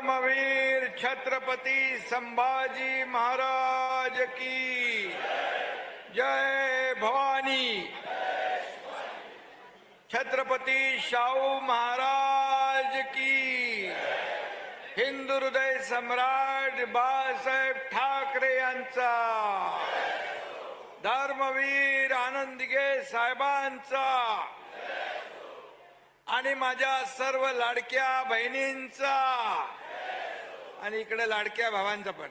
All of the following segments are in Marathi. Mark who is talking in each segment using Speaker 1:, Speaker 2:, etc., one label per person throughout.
Speaker 1: धर्मवीर छत्रपती संभाजी महाराज की। जय भवानी। छत्रपती शाहू महाराज की। हिंदू हृदय सम्राट बाळासाहेब ठाकरे यांचा। धर्मवीर आनंदगे साहेबांचा। आणि माझ्या सर्व लाडक्या बहिणींचा। आणि इकडे लाडक्या भावांचं पण.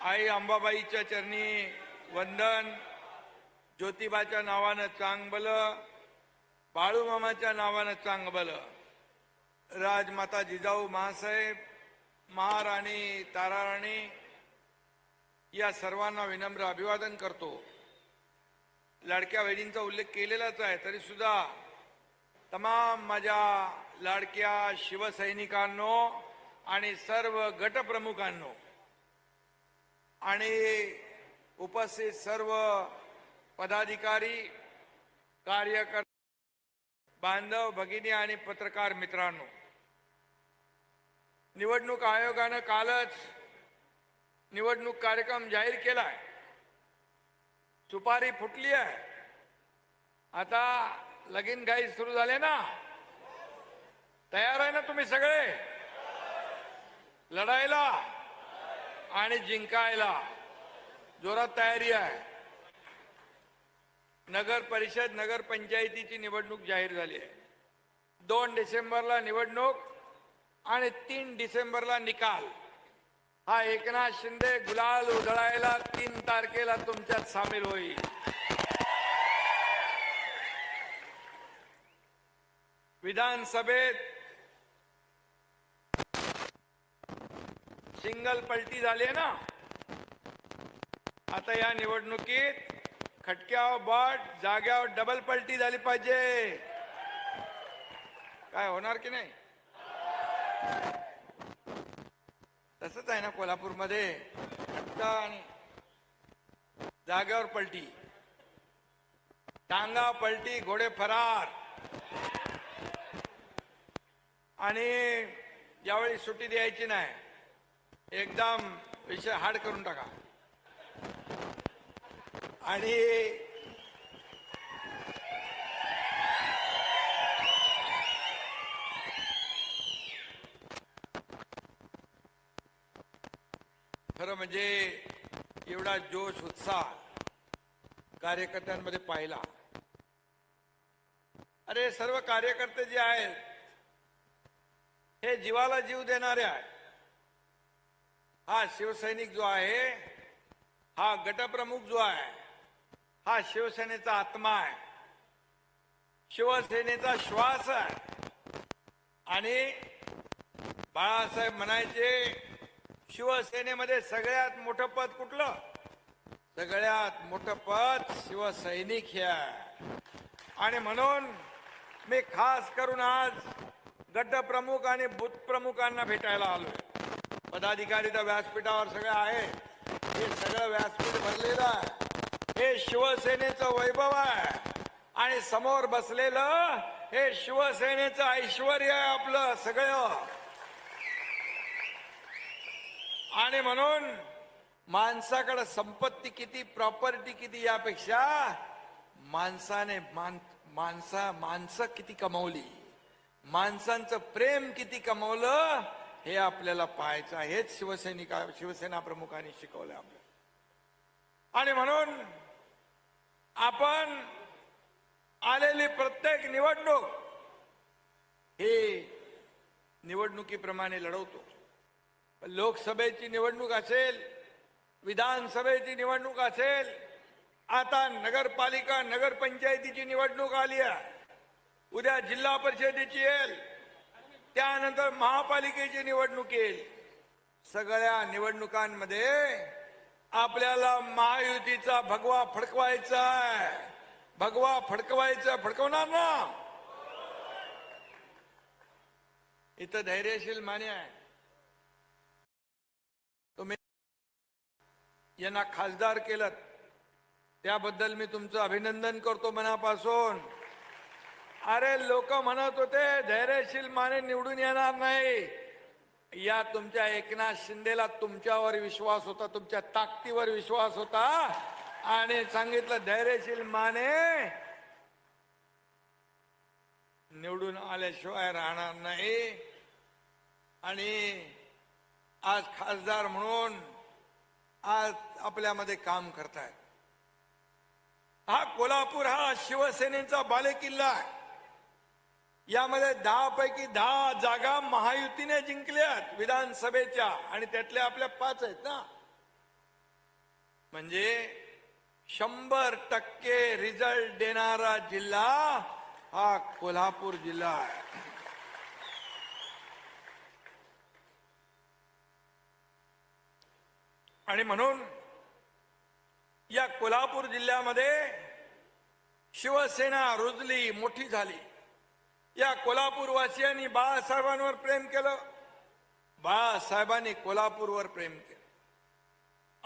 Speaker 1: आई अंबाबाईच्या चरणी वंदन. ज्योतिबाच्या नावानं चांगबल. बाळूमामाच्या नावानं चांगबल. राजमाता जिजाऊ महासाहेब महाराणी ताराराणी या सर्वांना विनम्र अभिवादन करतो. लाडक्या बहिणींचा उल्लेख केलेलाच आहे तरी सुद्धा तमाम माझ्या लाडक्या शिवसैनिकांनो आणि सर्व गटप्रमुखांनो आणि उपस्थित सर्व पदाधिकारी कार्यकर्ते बांधव भगिनी आणि पत्रकार मित्रांनो निवडणूक आयोगानं कालच निवडणूक कार्यक्रम जाहीर केला आहे सुपारी फुटली आहे. आता लगीन घाई सुरू झाले ना? तयार आहे ना तुम्ही सगळे? लढायला आणि जिंकायला. जोरात तयारी आहे. नगर परिषद नगर पंचायतीची निवडणूक जाहीर झाली आहे. दोन डिसेंबरला निवडणूक आणि तीन डिसेंबरला निकाल. हा एकनाथ शिंदे गुलाल उधळायला तीन तारखेला तुमच्यात सामील होईल. विधानसभेत सिंगल पलटी झाली ना? आता या निवडणुकीत खटक्यावर बट जाग्यावर डबल पलटी झाली पाहिजे. काय होणार की नाही? तसंच आहे ना कोल्हापूरमध्ये खटका आणि जागेवर पलटी. टांगा पलटी घोडे फरार. आणि यावेळी सुट्टी द्यायची नाही एकदम विषय हाड करून टाका. आणि खरं म्हणजे एवढा जोश उत्साह कार्यकर्त्यांमध्ये पाहिला. अरे सर्व कार्यकर्ते जे आहेत हे जीवाला जीव देणारे आहेत. हा शिवसैनिक जो आहे हा गटप्रमुख जो आहे हा शिवसेनेचा आत्मा आहे. शिवसेनेचा श्वास आहे. आणि बाळासाहेब म्हणायचे शिवसेनेमध्ये सगळ्यात मोठं पद कुठलं? सगळ्यात मोठं पद शिवसैनिक हे आहे. आणि म्हणून मी खास करून आज गटप्रमुख आणि बुथ प्रमुखांना भेटायला आलोय. पदाधिकारी तर व्यासपीठावर सगळं आहे हे सगळं व्यासपीठ भरलेलं आहे. हे शिवसेनेचं वैभव आहे. आणि समोर बसलेलं हे शिवसेनेचं ऐश्वर आहे आपलं सगळं. आणि म्हणून माणसाकडे संपत्ती किती प्रॉपर्टी किती यापेक्षा माणसाने मान माणसा माणसं किती कमवली. माणसांचं प्रेम किती कमवलं हे आपल्याला पाहायचं हेच शिवसैनिका शिवसेना प्रमुखांनी शिकवलं आपल्याला. आणि म्हणून आपण आलेली प्रत्येक निवडणूक हे निवडणुकीप्रमाणे लढवतो. लोकसभेची निवडणूक असेल विधानसभेची निवडणूक असेल आता नगरपालिका नगरपंचायतीची निवडणूक आली आहे. उद्या जिल्हा परिषदेची येईल त्यानंतर महापालिकेची निवडणूक येईल. सगळ्या निवडणुकांमध्ये आपल्याला महायुतीचा भगवा फडकवायचा आहे. भगवा फडकवायचा फडकवणार ना? इथं धैर्यशील मान्य आहे. तुम्ही यांना खासदार केलं त्याबद्दल मी तुमचं अभिनंदन करतो मनापासून. अरे लोक म्हणत होते धैर्यशील माने निवडून येणार नाही. या तुमच्या एकनाथ शिंदेला तुमच्यावर विश्वास होता तुमच्या ताकदीवर विश्वास होता. आणि सांगितलं धैर्यशील माने निवडून आल्याशिवाय राहणार नाही. आणि आज खासदार म्हणून आज आपल्यामध्ये काम करतायत. हा कोल्हापूर हा शिवसेनेचा बालेकिल्ला आहे. यामध्ये दहा पैकी दहा जागा महायुतीने जिंकल्यात विधानसभेच्या आणि त्यातल्या आपल्या पाच आहेत ना. म्हणजे शंभर टक्के रिझल्ट देणारा जिल्हा हा कोल्हापूर जिल्हा आहे. आणि म्हणून या कोल्हापूर जिल्ह्यामध्ये शिवसेना रुजली मोठी झाली. या कोल्हापूरवासियांनी बाळासाहेबांवर प्रेम केलं. बाळासाहेबांनी कोल्हापूरवर प्रेम केलं.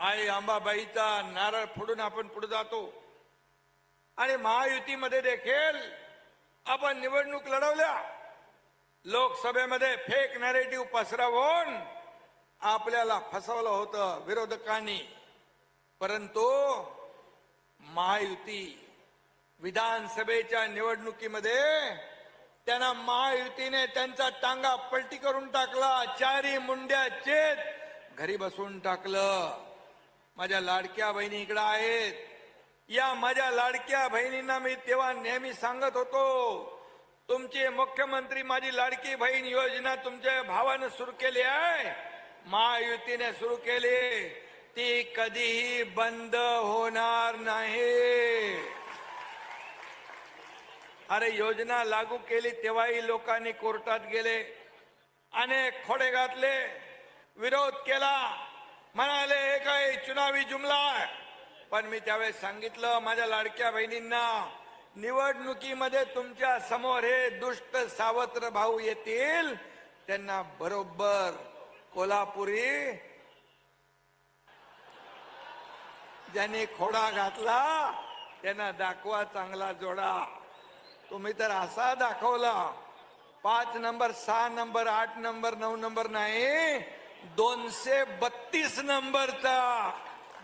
Speaker 1: आई अंबाबाईचा नारळ फोडून आपण पुढे जातो. आणि महायुतीमध्ये देखील आपण निवडणूक लढवल्या. लोकसभेमध्ये फेक नॅरेटिव्ह पसरवून आपल्याला फसवलं होतं विरोधकांनी. परंतु महायुती विधानसभेच्या निवडणुकीमध्ये त्यांना महायुतीने त्यांचा टांगा पलटी करून टाकला. चारी मुंड्या चेत घरी बसून टाकलं. माझ्या लाडक्या बहिणी इकडं आहेत. या माझ्या लाडक्या बहिणींना मी तेव्हा नेहमी सांगत होतो तुमचे मुख्यमंत्री माझी लाडकी बहीण योजना तुमच्या भावानं सुरू केली आहे. महायुतीने सुरू केली. ती कधीही बंद होणार नाही. अरे योजना लागू केली तेव्हाही लोकांनी कोर्टात गेले. अनेक खोडे घातले. विरोध केला. म्हणाले हे काही चुनावी जुमला आहे? पण मी त्यावेळेस सांगितलं माझ्या लाडक्या बहिणींना निवडणुकीमध्ये तुमच्यासमोर हे दुष्ट सावत्र भाऊ येतील. त्यांना बरोबर कोल्हापुरी? ज्यांनी खोडा घातला त्यांना दाखवा चांगला जोडा. तुम्ही तर असा दाखवला. पाच नंबर सहा नंबर आठ नंबर नऊ नंबर नाही दोनशे बत्तीस नंबरचा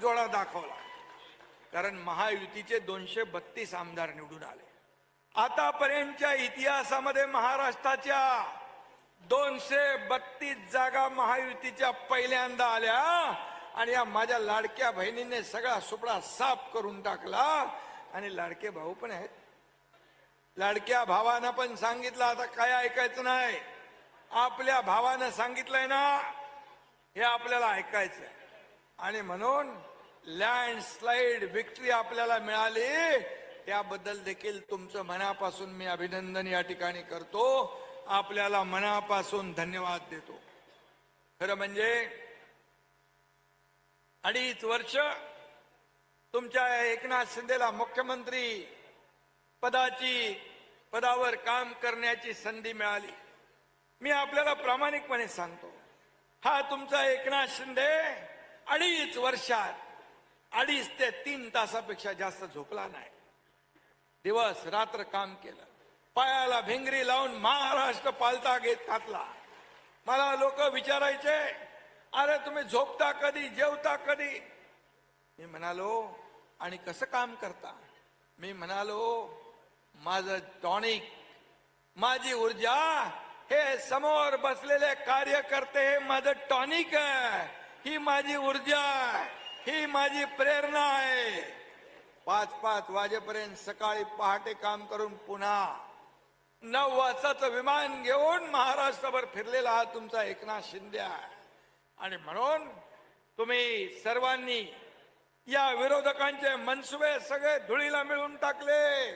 Speaker 1: जोडा दाखवला. कारण महायुतीचे दोनशे बत्तीस आमदार निवडून आले. आतापर्यंतच्या इतिहासामध्ये महाराष्ट्राच्या दोनशे बत्तीस जागा महायुतीच्या पहिल्यांदा आल्या आणि या माझ्या लाडक्या बहिणीने सगळा सुपडा साफ करून टाकला. आणि लाडके भाऊ पण आहेत. लाडक्या भावानं पण सांगितलं आता काय ऐकायचं नाही. आपल्या भावानं सांगितलंय ना हे आपल्याला ऐकायचं आणि म्हणून लँडस्लाइड विक्ट्री आपल्याला मिळाली. त्याबद्दल देखील तुमचं मनापासून मी अभिनंदन या ठिकाणी करतो. आपल्याला मनापासून धन्यवाद देतो. खरं म्हणजे अडीच वर्ष तुमच्या एकनाथ शिंदेला मुख्यमंत्री पदाची पदावर काम करण्याची संधी मिळाली. मी आपल्याला प्रामाणिकपणे सांगतो हा तुमचा एकनाथ शिंदे अडीच वर्षात अडीच ते तीन तासापेक्षा जास्त झोपला नाही. दिवस रात्र काम केलं. पायाला भिंगरी लावून महाराष्ट्र पालता घेत घातला. मला लोक विचारायचे अरे तुम्ही झोपता कधी जेवता कधी? मी म्हणालो आणि कसं काम करता? मी म्हणालो माझं टॉनिक माझी ऊर्जा हे समोर बसलेले कार्यकर्ते हे माझं टॉनिक आहे. ही माझी ऊर्जा आहे. ही माझी प्रेरणा आहे. पाच पाच वाजेपर्यंत सकाळी पहाटे काम करून पुन्हा नऊ वाजताचं विमान घेऊन महाराष्ट्रभर फिरलेला हा तुमचा एकनाथ शिंदे आहे. आणि म्हणून तुम्ही सर्वांनी या विरोधकांचे मनसुबे सगळे धुळीला मिळून टाकले.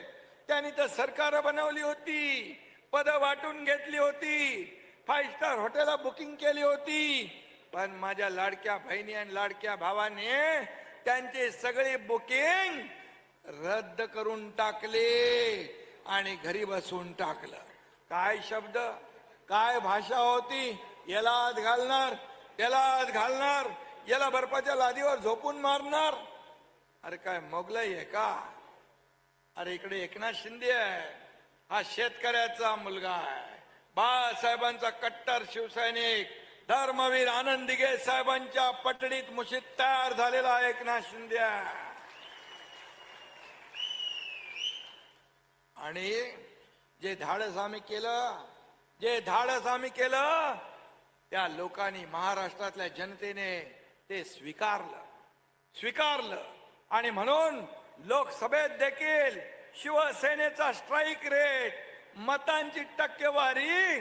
Speaker 1: त्यांनी तर सरकार बनवली होती पद वाटून घेतली होती फाईव्ह स्टार हॉटेल बुकिंग केली होती. पण माझ्या लाडक्या बहिणी आणि लाडक्या भावाने त्यांची सगळी बुकिंग रद्द करून टाकले. आणि घरी बसून टाकलं. काय शब्द? काय भाषा होती? याला आत घालणार? त्याला आत घालणार? याला बर्फाच्या लादीवर झोपून मारणार? अरे काय मोगलाई आहे का? अरे इकडे एकनाथ शिंदे आहे. हा शेतकऱ्याचा मुलगा आहे. बाळासाहेबांचा कट्टर शिवसैनिक. धर्मवीर आनंद दिघे साहेबांच्या पटडीत मुशीत तयार झालेला एकनाथ शिंदे आहे. आणि जे धाडस आम्ही केलं जे धाडस आम्ही केलं त्या लोकांनी महाराष्ट्रातल्या जनतेने ते स्वीकारलं. स्वीकारलं. आणि म्हणून लोकसभेत देखील शिवसेनेचा स्ट्राईक रेट मतांची टक्केवारी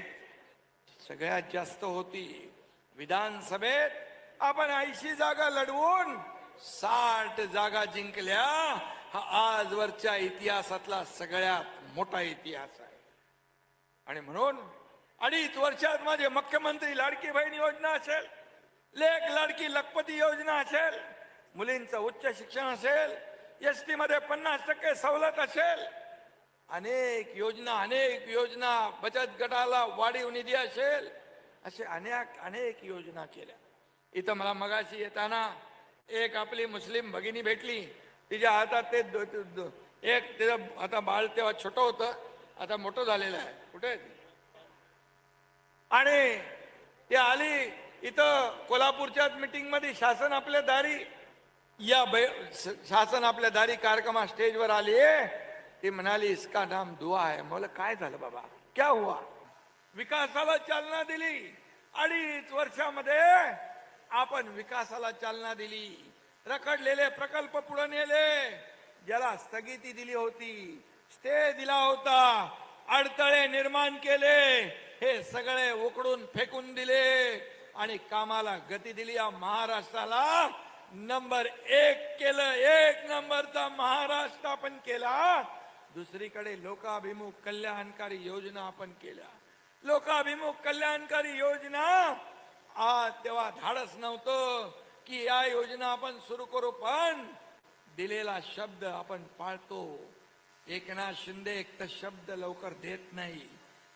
Speaker 1: सगळ्यात जास्त होती. विधानसभेत आपण ऐंशी जागा लढवून साठ जागा जिंकल्या. हा आजवरच्या इतिहासातला सगळ्यात मोठा इतिहास आहे. आणि म्हणून अडीच वर्षात माझे मुख्यमंत्री लाडकी बहीण योजना असेल लेख लाडकी लखपती योजना असेल मुलींचं उच्च शिक्षण असेल एस टी मध्ये पन्नास टक्के सवलत असेल अनेक योजना अनेक योजना बचत गटाला वाढीव निधी असेल असे अनेक अनेक योजना केल्या. इथं मला मगाशी येताना एक आपली मुस्लिम भगिनी भेटली. तिच्या हातात ते दो- दो- दो- एक तिचं आता बाळ तेव्हा छोटं होतं आता मोठं झालेलं आहे. कुठे आणि ती आली इथं कोल्हापूरच्या मीटिंगमध्ये शासन आपल्या दारी या बै- शासन आपल्या दारी कार्यक्रमा स्टेजवर आली ती म्हणाली इसका नाम दुआ आहे मला काय झालं बाबा? क्या हुआ? विकासाला चालना दिली. अडीच वर्षामध्ये आपण विकासाला चालना दिली. रखडलेले प्रकल्प पुढे नेले. ज्याला स्थगिती दिली होती स्टे दिला होता. अडथळे निर्माण केले. हे सगळे उकडून फेकून दिले. आणि कामाला गती दिली. या महाराष्ट्राला नंबर एक केलं. एक नंबरचा महाराष्ट्र आपण केला. दुसरीकडे लोकाभिमुख कल्याणकारी योजना आपण केल्या. लोकाभिमुख कल्याणकारी योजना. आज तेव्हा धाडस नव्हतं. की या योजना आपण सुरू करू पण दिलेला शब्द आपण पाळतो. एकनाथ शिंदे एक तर शब्द लवकर देत नाही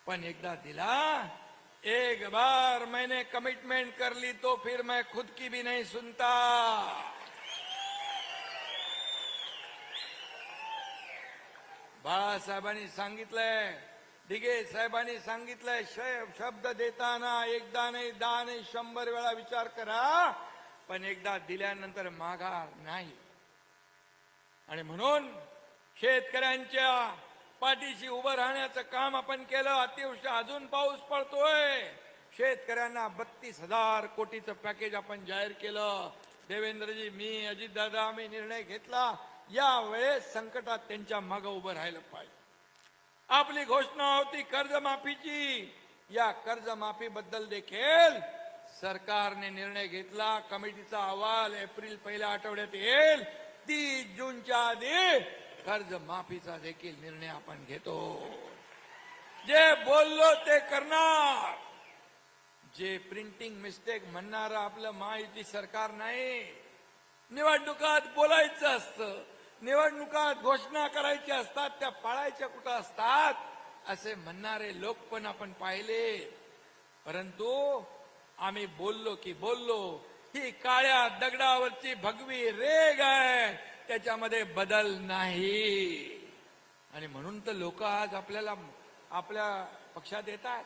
Speaker 1: पण एकदा दिला एक बार मैंने कमिटमेंट कर ली तो फिर मैं खुद की भी नहीं सुनता. बाळासाहेबांनी सांगितलंय दिघे साहेबांनी सांगितलंय शब्द देताना एकदा नाही दहा नाही शंभर वेळा विचार करा. पण एकदा दिल्यानंतर माघार नाही. आणि म्हणून शेतकऱ्यांच्या पाठीशी उभं राहण्याचं काम आपण केलं अतिवृष्टी अजून पाऊस पडतोय. शेतकऱ्यांना बत्तीस हजार कोटीचं पॅकेज आपण जाहीर केलं. देवेंद्रजी मी अजितदादा आम्ही निर्णय घेतला. या वेळेस संकटात त्यांच्या मागं उभं राहिलं पाहिजे. आपली घोषणा होती कर्जमाफीची. या कर्जमाफी बद्दल देखील सरकारने निर्णय घेतला कमिटीचा अहवाल एप्रिल पहिल्या आठवड्यात येईल. तीस जूनच्या आधी कर्जमाफीचा देखील निर्णय आपण घेतो. जे बोललो ते करणार. जे प्रिंटिंग मिस्टेक म्हणणार आपलं महायुती सरकार नाही. निवडणुकात बोलायचं असतं. निवडणुकात घोषणा करायच्या असतात त्या पाळायच्या कुठं असतात? असे म्हणणारे लोक पण आपण पाहिले. परंतु आम्ही बोललो की बोललो ही काळ्या दगडावरची भगवी रेग आहे त्याच्यामध्ये बदल नाही. आणि म्हणून तर लोक आज आपल्याला आपल्या पक्षात येतात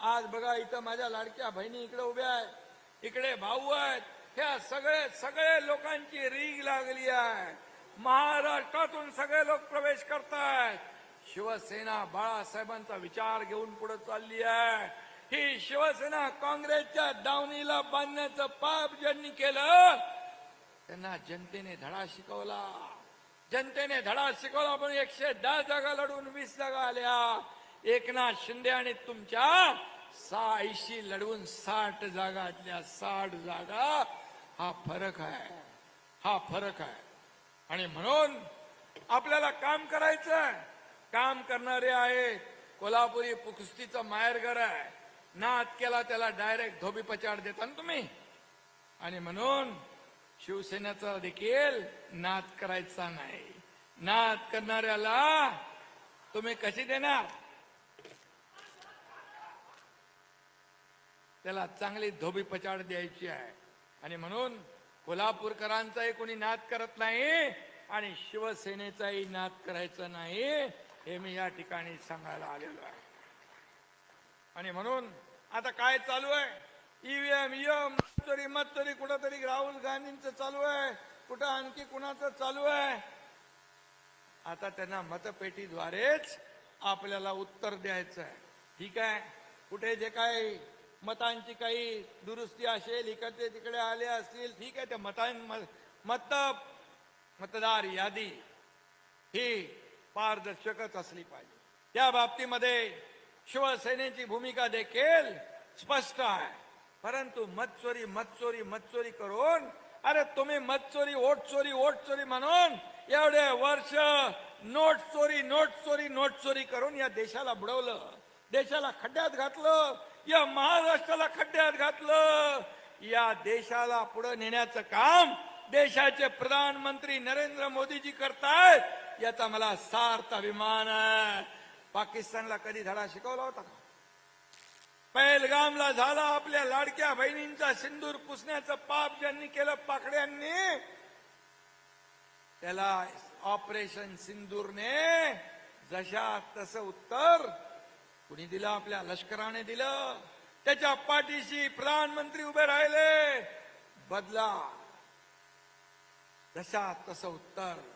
Speaker 1: आज बघा इथं माझ्या लाडक्या बहिणी इकडे उभ्या आहेत इकडे भाऊ आहेत ह्या सगळे सगळे लोकांची रीग लागली आहे. महाराष्ट्रातून सगळे लोक प्रवेश करतायत. शिवसेना बाळासाहेबांचा विचार घेऊन पुढे चालली आहे. ही शिवसेना काँग्रेसच्या दावणीला बांधण्याचं पाप ज्यांनी केलं त्यांना जनतेने धडा शिकवला. जनतेने धडा शिकवला पण एकशे दहा जागा लढून वीस जागा आल्या. एकनाथ शिंदे आणि तुमच्या सहा ऐंशी लढवून साठ जागातल्या साठ जागा हा फरक आहे. हा फरक आहे. आणि म्हणून आपल्याला काम करायचं काम करणारे आहेत कोल्हापुरी कुस्तीचं माहेरघर आहे. नाद केला त्याला डायरेक्ट धोबी पचाड देता ना तुम्ही. आणि म्हणून शिवसेनेचा देखील नाद करायचा नाही. नाद करणाऱ्याला तुम्ही कशी देणार? त्याला चांगली धोबी पचाड द्यायची आहे. आणि म्हणून कोल्हापूरकरांचाही कोणी नाद करत नाही आणि शिवसेनेचाही नाद करायचा नाही हे मी या ठिकाणी सांगायला आलेलो आहे. आणि म्हणून आता काय चालू आहे? ईव्हीएम ईएम तरी मत चोरी कुठंतरी राहुल गांधींचं चालू आहे. कुठं आणखी कुणाचं चालू आहे? आता त्यांना मतपेटीद्वारेच आपल्याला उत्तर द्यायचं आहे. ठीक आहे? कुठे जे काही मतांची काही दुरुस्ती असेल इकडचे तिकडे आले असतील ठीक आहे त्या मतां मत मतदार यादी ही पारदर्शकच असली पाहिजे. त्या बाबतीमध्ये शिवसेनेची भूमिका देखील स्पष्ट आहे. परंतु मतचोरी मतचोरी मतचोरी करून अरे तुम्ही मतचोरी वोट चोरी वोट चोरी म्हणून एवढे वर्ष नोट चोरी नोट चोरी नोट चोरी करून या देशाला बुडवलं. देशाला खड्ड्यात घातलं. या महाराष्ट्राला खड्ड्यात घातलं. या देशाला पुढे नेण्याचं काम देशाचे प्रधानमंत्री नरेंद्र मोदीजी करतायत याचा मला सार्थ अभिमान आहे. पाकिस्तानला कधी धडा शिकवला होता का? पहलगामला झाला आपल्या लाडक्या बहिणींचा सिंदूर पुसण्याचं पाप ज्यांनी केलं पाकड्यांनी त्याला ऑपरेशन सिंदूरने जशा तसं उत्तर कुणी दिलं? आपल्या लष्कराने दिलं. त्याच्या पाठीशी प्रधानमंत्री उभे राहिले. बदला. जशा तसं उत्तर.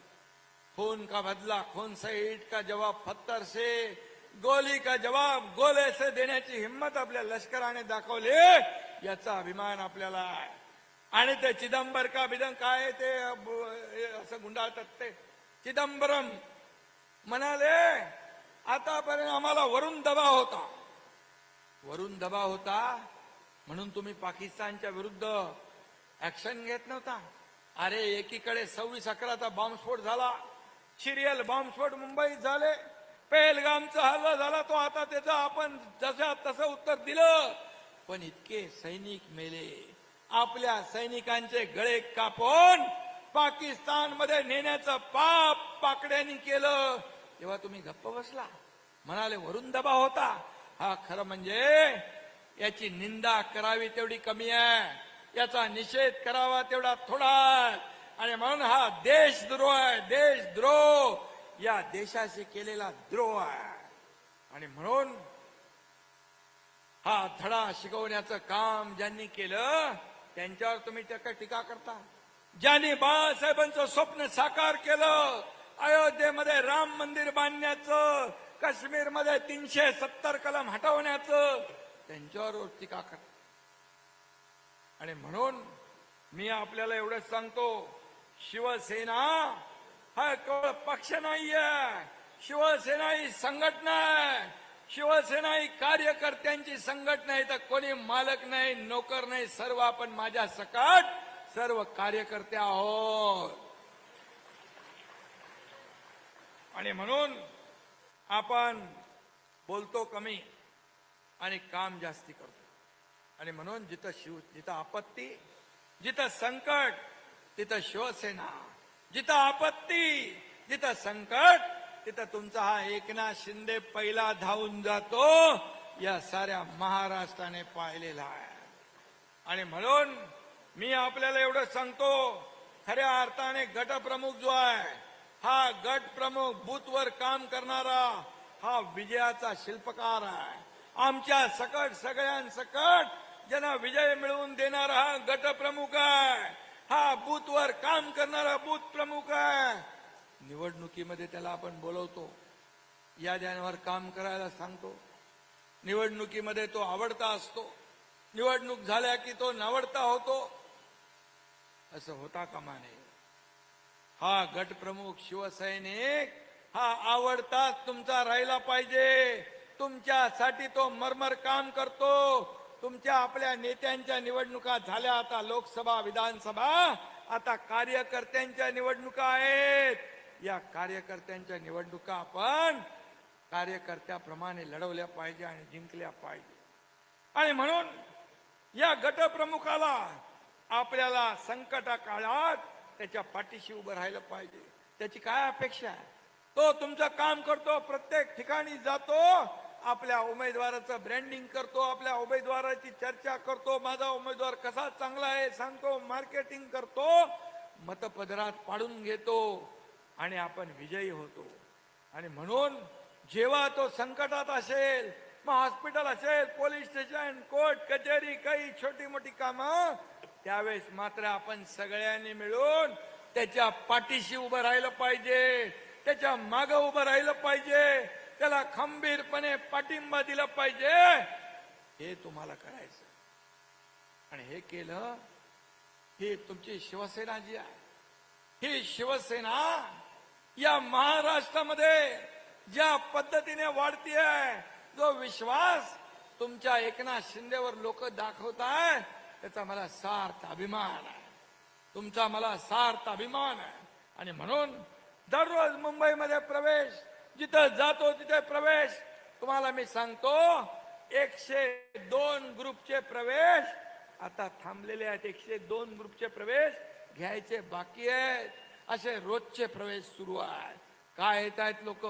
Speaker 1: खून का बदला खून से ईट का जवाब पत्थर से गोली का जवाब गोले से देण्याची हिंमत आपल्या लष्कराने दाखवली. याचा अभिमान आपल्याला आहे. आणि ते चिदंबर का बिदं काय ते असं गुंडाळतात ते. चिदंबरम म्हणाले आतापर्यंत आम्हाला वरून दबाव होता. वरून दबाव होता म्हणून तुम्ही पाकिस्तानच्या विरुद्ध ऍक्शन घेत नव्हता. अरे एकीकडे सव्वीस अकराचा बॉम्बस्फोट झाला. सिरियल बॉम्बस्फोट मुंबईत झाले. पेहलगामचा हल्ला झाला तो. आता त्याचा आपण जशा तसं उत्तर दिलं. पण इतके सैनिक मेले. आपल्या सैनिकांचे गळे कापून पाकिस्तानमध्ये नेण्याचं पाप पाकड्यांनी केलं. तेव्हा तुम्ही गप्प बसला. म्हणाले वरून दबाव होता. हा खरं म्हणजे याची निंदा करावी तेवढी कमी आहे. याचा निषेध करावा तेवढा थोडा आहे. आणि म्हणून हा देशद्रोह आहे देशद्रोह या देशाशी केलेला द्रोह आहे. आणि म्हणून हा धडा शिकवण्याचं काम ज्यांनी केलं त्यांच्यावर तुम्ही टीका टीका करता. ज्यांनी बाळासाहेबांचं स्वप्न साकार केलं अयोध्येमध्ये राम मंदिर बांधण्याचं काश्मीरमध्ये तीनशे सत्तर कलम हटवण्याचं त्यांच्यावर टीका करता. आणि म्हणून मी आपल्याला एवढंच सांगतो शिवसेना हा केवळ पक्ष नाहीये. शिवसेना ही संघटना आहे. शिवसेना ही कार्यकर्त्यांची संघटना आहे. तर कोणी मालक नाही नोकर नाही सर्व आपण माझ्या सकाट सर्व कार्यकर्ते आहोत. आणि म्हणून आपण बोलतो कमी आणि काम जास्ती करतो. आणि म्हणून जिथं शिव जिथं आपत्ती जिथं संकट तिथं शिवसेना जिथं आपत्ती जिथं संकट तिथं तुमचा हा एकनाथ शिंदे पहिला धावून जातो या साऱ्या महाराष्ट्राने पाहिलेला आहे. आणि म्हणून मी आपल्याला एवढं सांगतो खऱ्या अर्थाने गटप्रमुख जो आहे हा गट प्रमुख बूथवर काम करणारा हा विजयाचा शिल्पकार आहे. आमच्या सकट सगळ्यांसकट ज्यांना विजय मिळवून देणारा हा गटप्रमुख आहे हा बूथवर काम करणारा बूथ प्रमुख आहे. निवडणुकीमध्ये त्याला आपण बोलवतो. याद्यांवर काम करायला सांगतो. निवडणुकीमध्ये तो आवडता असतो. निवडणूक झाल्या की तो नावडता होतो. असं होता कामा नये. हा गटप्रमुख शिवसैनिक हा आवडताच तुमचा राहिला पाहिजे. तुमच्यासाठी तो मरमर काम करतो. तुमच्या आपल्या नेत्यांच्या निवडणुका झाल्या आता लोकसभा विधानसभा. आता कार्यकर्त्यांच्या निवडणुका आहेत. या कार्यकर्त्यांच्या निवडणुका आपण कार्यकर्त्याप्रमाणे लढवल्या पाहिजे आणि जिंकल्या पाहिजे. आणि म्हणून या गटप्रमुखाला आपल्याला संकटा काळात त्याच्या पाठीशी उभं राहिलं पाहिजे. त्याची काय अपेक्षा आहे? तो तुमचं काम करतो प्रत्येक ठिकाणी जातो. आपल्या उमेदवाराचं ब्रँडिंग करतो आपल्या उमेदवाराची चर्चा करतो माझा उमेदवार कसा चांगला आहे सांगतो मार्केटिंग करतो मतपदरात पाडून घेतो आणि आपण विजयी होतो. आणि म्हणून जेव्हा तो संकटात असेल मग हॉस्पिटल असेल पोलीस स्टेशन कोर्ट कचेरी काही छोटी मोठी कामं त्यावेळेस मात्र आपण सगळ्यांनी मिळून त्याच्या पाठीशी उभं राहिलं पाहिजे त्याच्या मागं उभं राहिलं पाहिजे. त्याला खंबीरपणे पाठिंबा दिला पाहिजे. हे तुम्हाला करायचं आणि हे केलं ही तुमची शिवसेना जी आहे. ही शिवसेना या महाराष्ट्रामध्ये ज्या पद्धतीने वाढतीये जो विश्वास तुमच्या एकनाथ शिंदेवर लोक दाखवत आहे त्याचा मला सार्थ अभिमान आहे. तुमचा मला सार्थ अभिमान आहे. आणि म्हणून दररोज मुंबईमध्ये प्रवेश जिथं जातो तिथे प्रवेश. तुम्हाला मी सांगतो एकशे दोन ग्रुपचे प्रवेश. आता थांबलेले आहेत एकशे दोन ग्रुपचे प्रवेश. घ्यायचे बाकी आहेत. असे रोजचे प्रवेश सुरू आहेत. का येत आहेत लोक?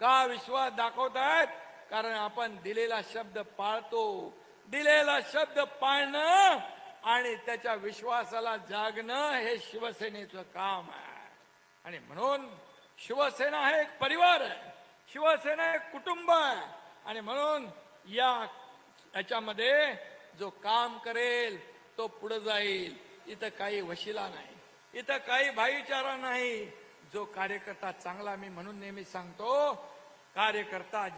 Speaker 1: का विश्वास दाखवत आहेत? कारण आपण दिलेला शब्द पाळतो. दिलेला शब्द पाळणं आणि त्याच्या विश्वासाला जागणं हे शिवसेनेचं काम आहे. आणि म्हणून शिवसेना हे एक परिवार आहे. शिवसेना एक कुटुंब आहे. आणि म्हणून या याच्यामध्ये जो काम करेल तो पुढे जाईल. इथं काही वशिला नाही. इथं काही भाईचारा नाही. जो कार्यकर्ता चांगला मी म्हणून नेहमी सांगतो कार्यकर्ता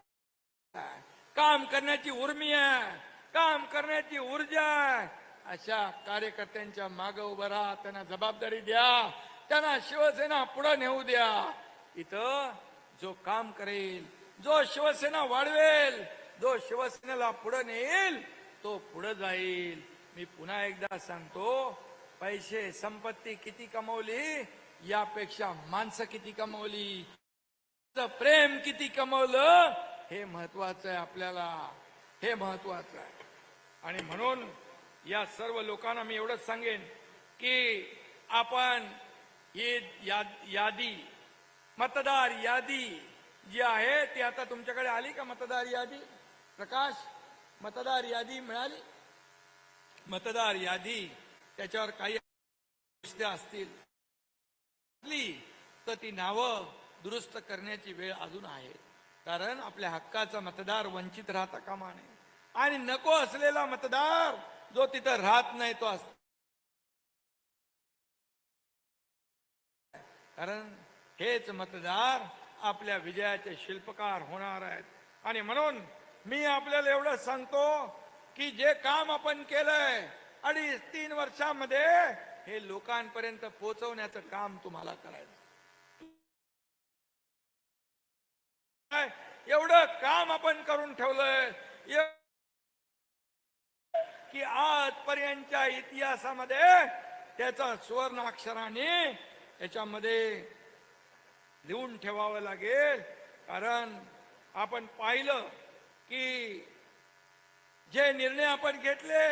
Speaker 1: काम करण्याची उर्मी आहे. काम करण्याची ऊर्जा आहे. अशा कार्यकर्त्यांच्या माग उभं राहा. त्यांना जबाबदारी द्या. त्यांना शिवसेना पुढे नेऊ द्या. इथं जो काम करेल जो शिवसेना वाढवेल जो शिवसेनेला पुढे नेईल तो पुढे जाईल. मी पुन्हा एकदा सांगतो पैसे संपत्ती किती कमवली यापेक्षा माणसं किती कमवली प्रेम किती कमवलं हे महत्वाचं आहे आपल्याला. हे महत्वाचं आहे. आणि म्हणून या सर्व लोकांना मी एवढंच सांगेन की आपण ही या- यादी मतदार यादी जी आहे ती आता तुमच्याकडे आली का मतदार यादी? प्रकाश मतदार यादी मिळाली? मतदार यादी त्याच्यावर काही गोष्टी असतील. तर ती नावं दुरुस्त करण्याची वेळ अजून आहे. कारण आपल्या हक्काचा मतदार वंचित राहता कामा नये. आणि नको असलेला मतदार जो तिथं राहत नाही तो असतो. कारण हेच मतदार आपल्या विजयाचे शिल्पकार होणार आहेत आणि म्हणून मी आपल्याला एवढं सांगतो की जे काम आपण केलंय अडीच तीन वर्षामध्ये हे लोकांपर्यंत पोहोचवण्याचं काम तुम्हाला करायचं काय? एवढं काम आपण करून ठेवलंय की आजपर्यंतच्या इतिहासामध्ये त्याचा सुवर्ण अक्षराने याच्यामध्ये लिहून ठेवावं लागेल. कारण आपण पाहिलं की जे निर्णय आपण घेतले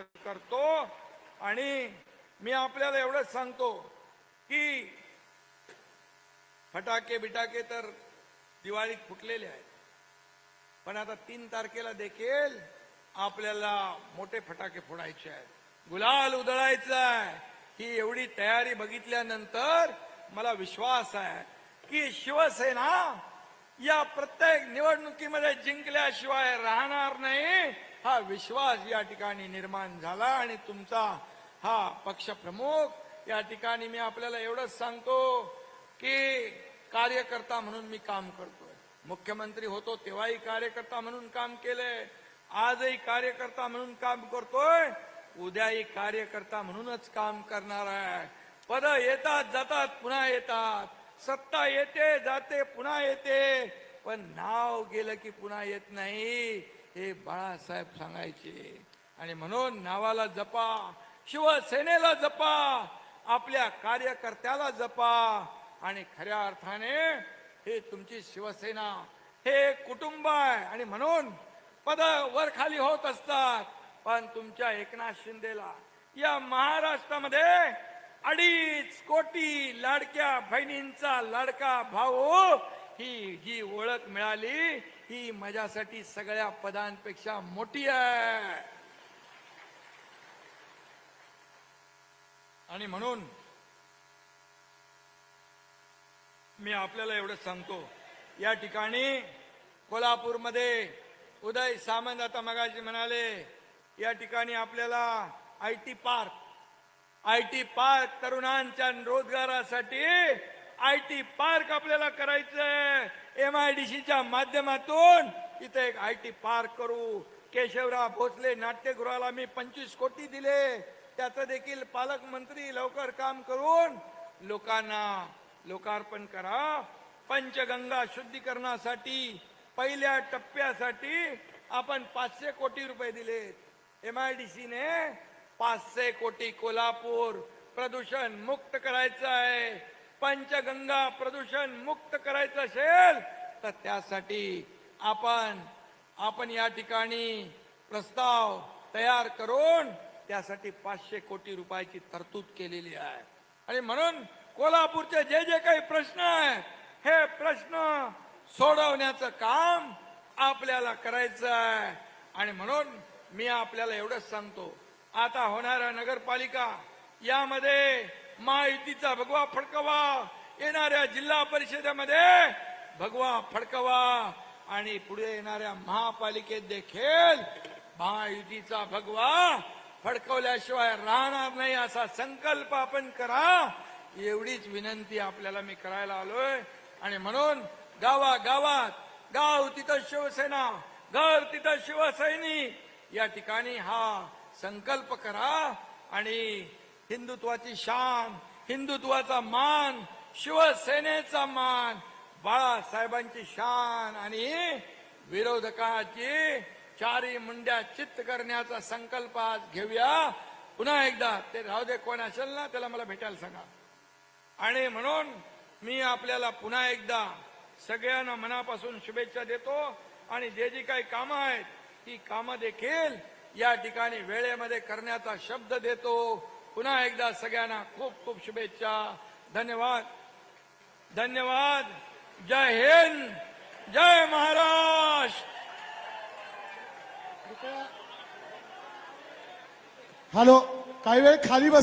Speaker 1: करतो. आणि मी आपल्याला एवढंच सांगतो की फटाके बिटाके तर दिवाळीत फुटलेले आहेत. पण आता तीन तारखेला देखील आपल्याला मोठे फटाके फोडायचे आहेत. गुलाल उधळायचा आहे ही एवढी तयारी बघितल्यानंतर मला विश्वास आहे की शिवसेना या प्रत्येक निवडणुकीमध्ये जिंकल्याशिवाय राहणार नाही. हा विश्वास या ठिकाणी निर्माण झाला आणि तुमचा हा पक्ष प्रमुख या ठिकाणी मी आपल्याला एवढंच सांगतो की कार्यकर्ता म्हणून मी काम करतोय. मुख्यमंत्री होतो तेव्हाही कार्यकर्ता म्हणून काम केलंय आजही कार्यकर्ता म्हणून काम करतोय उद्याही कार्यकर्ता म्हणूनच काम करणार आहे. पद येतात जातात पुन्हा येतात. सत्ता येते जाते पुन्हा येते. पण नाव गेलं की पुन्हा येत नाही. हे बाळासाहेब सांगायचे. आणि म्हणून नावाला जपा शिवसेनेला जपा आपल्या कार्यकर्त्याला जपा. आणि खऱ्या अर्थाने हे तुमची शिवसेना हे कुटुंब आहे. आणि म्हणून पद वर खाली होत असतात. पण तुमच्या एकनाथ शिंदेला या महाराष्ट्रामध्ये अडीच कोटी लाडक्या बहिणींचा लाडका भाऊ ही जी ओळख मिळाली ही माझ्यासाठी सगळ्या पदांपेक्षा मोठी आहे. आणि म्हणून मी आपल्याला एवढं सांगतो या ठिकाणी कोल्हापूरमध्ये उदय सामंत आता मगाशी म्हणाले या ठिकाणी आपल्याला I T park I T park तरुणांच्या रोजगारासाठी आय टी पार्क आपल्याला करायचंय. एम आय डी सीच्या माध्यमातून इथे एक आय टी पार्क करू. केशवराव भोसले नाट्यगृहाला मी पंचवीस कोटी दिले. त्याचं देखील पालकमंत्री लवकर काम करून लोकांना लोकार्पण करा. पंचगंगा शुद्धीकरणासाठी पहिल्या टप्प्यासाठी आपण पाचशे कोटी रुपये दिलेत एम आय डी सीने पाचशे कोटी कोल्हापूर प्रदूषण मुक्त करायचं आहे पंचगंगा प्रदूषण मुक्त करायचं असेल तर त्यासाठी आपण आपण या ठिकाणी प्रस्ताव तयार करून त्यासाठी पाचशे कोटी रुपयाची तरतूद केलेली आहे. आणि म्हणून कोल्हापूरचे जे जे काही प्रश्न आहेत हे प्रश्न सोडवण्याचं काम आपल्याला करायचं आहे. आणि म्हणून मी आपल्याला एवढंच सांगतो. आता होणाऱ्या नगरपालिका यामध्ये महायुतीचा भगवा फडकवा. येणाऱ्या जिल्हा परिषदेमध्ये भगवा फडकवा. आणि पुढे येणाऱ्या महापालिकेत देखील महायुतीचा भगवा फडकवल्याशिवाय राहणार नाही असा संकल्प आपण करा. एवढीच विनंती आपल्याला मी करायला आलोय. आणि म्हणून गावा गावात गाव तिथं शिवसेना घर तिथं शिवसैनिक या ठिकाणी हा संकल्प करा. आणि हिंदुत्वाची शान हिंदुत्वाचा मान शिवसेनेचा मान बाळासाहेबांची शान आणि विरोधकाची चारी मुंड्या चित्त करण्याचा संकल्प आज घेऊया. पुन्हा एकदा ते राहू दे कोण असेल ना त्याला मला भेटायला सांगा. आणि म्हणून मी आपल्याला पुन्हा एकदा सगळ्यांना मनापासून शुभेच्छा देतो आणि जे जी काही कामं आहेत ती कामं देखील या ठिकाणी वेळेमध्ये करण्याचा शब्द देतो. पुन्हा एकदा सगळ्यांना खूप खूप शुभेच्छा. धन्यवाद. धन्यवाद. जय हिंद. जय महाराष्ट्र.
Speaker 2: हॅलो काही वेळ खाली बस